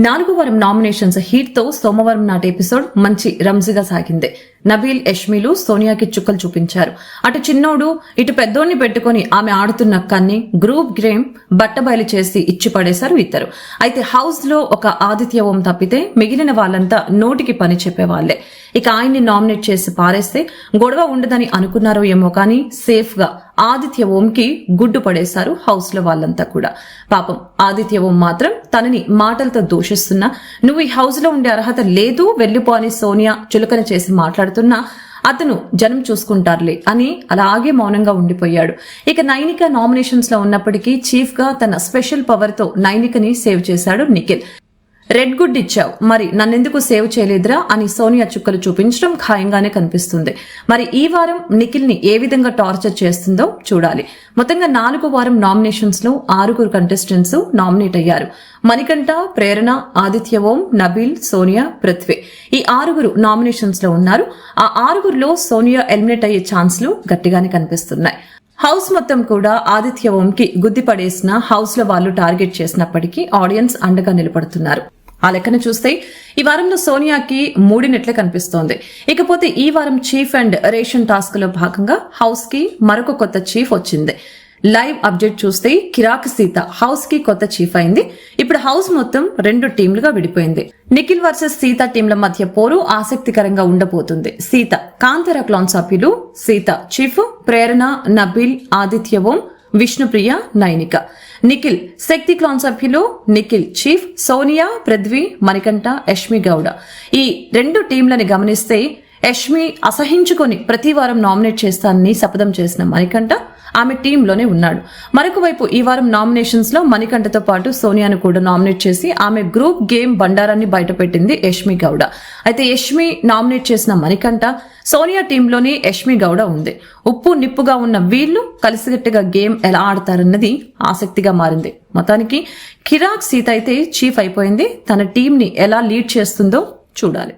నాలుగు వారం నామినేషన్స్ హీట్తో సోమవారం నాటి ఎపిసోడ్ మంచి రంజిగా సాగింది. నబీల్ యష్మిలు సోనియాకి చుక్కలు చూపించారు. అటు చిన్నోడు ఇటు పెద్దోడిని పెట్టుకుని ఆమె ఆడుతున్న కన్ని గ్రూప్ గేమ్ బట్టబయలు చేసి ఇచ్చి పడేశారు ఇద్దరు. అయితే హౌస్లో ఒక ఆదిత్య ఓం తప్పితే మిగిలిన వాళ్ళంతా నోటికి పని చెప్పేవాళ్ళే ఇక ఆయన్ని నామినేట్ చేసి పారేస్తే గొడవ ఉండదని అనుకున్నారో ఏమో కానీ సేఫ్గా ఆదిత్య ఓంకి గుడ్డు పడేశారు హౌస్లో వాళ్ళంతా కూడా. పాపం ఆదిత్య ఓం మాత్రం తనని మాటలతో దూషిస్తున్నా నువ్వు ఈ హౌస్లో ఉండే అర్హత లేదు వెళ్ళిపో అని సోనియా చులకన చేసి మాట్లాడుతున్నా అతను జనం చూసుకుంటారులే అని అలాగే మౌనంగా ఉండిపోయాడు. ఇక నైనిక నామినేషన్స్లో ఉన్నప్పటికీ చీఫ్గా తన స్పెషల్ పవర్తో నైనికని సేవ్ చేశాడు నిఖిల్. రెడ్ గుడ్ ఇచ్చావు. మరి నన్నెందుకు సేవ్ చేయలేదురా అని సోనియా చుక్కలు చూపించడం ఖాయంగానే కనిపిస్తుంది. మరి ఈ వారం నిఖిల్ని ఏ విధంగా టార్చర్ చేస్తుందో చూడాలి. మొత్తంగా నాలుగో వారం నామినేషన్స్లో ఆరుగురు కంటెస్టెంట్స్ నామినేట్ అయ్యారు. మణికంఠ ప్రేరణ ఆదిత్య ఓం నబీల్ సోనియా పృథ్వీ. ఈ ఆరుగురు నామినేషన్స్లో ఉన్నారు. ఆ ఆరుగురులో సోనియా ఎలిమినేట్ అయ్యే ఛాన్స్లు గట్టిగానే కనిపిస్తున్నాయి. హౌస్ మొత్తం కూడా ఆదిత్య ఓంకి గుద్దిపడేసిన హౌస్లో వాళ్ళు టార్గెట్ చేసినప్పటికీ ఆడియన్స్ అండగా నిలబడుతున్నారు. ఆ లెక్కన చూస్తే ఈ వారంలో సోనియాకి మూడినట్లే కనిపిస్తోంది. ఇకపోతే ఈ వారం చీఫ్ అండ్ రేషన్ టాస్క్లో భాగంగా హౌస్కి మరొక కొత్త చీఫ్ వచ్చింది. లైవ్ అప్డేట్ చూస్తే కిరాక్ సీత హౌస్కి కొత్త చీఫ్ అయింది. ఇప్పుడు హౌస్ మొత్తం రెండు టీంలుగా విడిపోయింది. నిఖిల్ వర్సెస్ సీత టీంల మధ్య పోరు ఆసక్తికరంగా ఉండబోతుంది. సీత కాంతర క్లాన్ సభ్యులు సీత చీఫ్ ప్రేరణ నబీల్ ఆదిత్య ఓం విష్ణుప్రియ నైనిక. నిఖిల్ శక్తి క్లాన్ సభ్యులు నిఖిల్ చీఫ్ సోనియా పృథ్వీ మణికంఠ యష్మి గౌడ. ఈ రెండు టీంలని గమనిస్తే యష్మి అసహించుకొని ప్రతి వారం నామినేట్ చేస్తానని శపథం చేసిన మణికంఠ ఆమె టీంలోనే ఉన్నాడు. మరొక వైపు ఈ వారం నామినేషన్స్లో మణికంఠతో పాటు సోనియాను కూడా నామినేట్ చేసి ఆమె గ్రూప్ గేమ్ బండారాన్ని బయటపెట్టింది యష్మి గౌడ. అయితే యష్మి నామినేట్ చేసిన మణికంఠ సోనియా టీంలోని యష్మి గౌడ ఉంది. ఉప్పు నిప్పుగా ఉన్న వీళ్ళు కలిసిగట్టుగా గేమ్ ఎలా ఆడతారన్నది ఆసక్తిగా మారింది. మొత్తానికి కిరాక్ సీత అయితే చీఫ్ అయిపోయింది. తన టీంని ఎలా లీడ్ చేస్తుందో చూడాలి.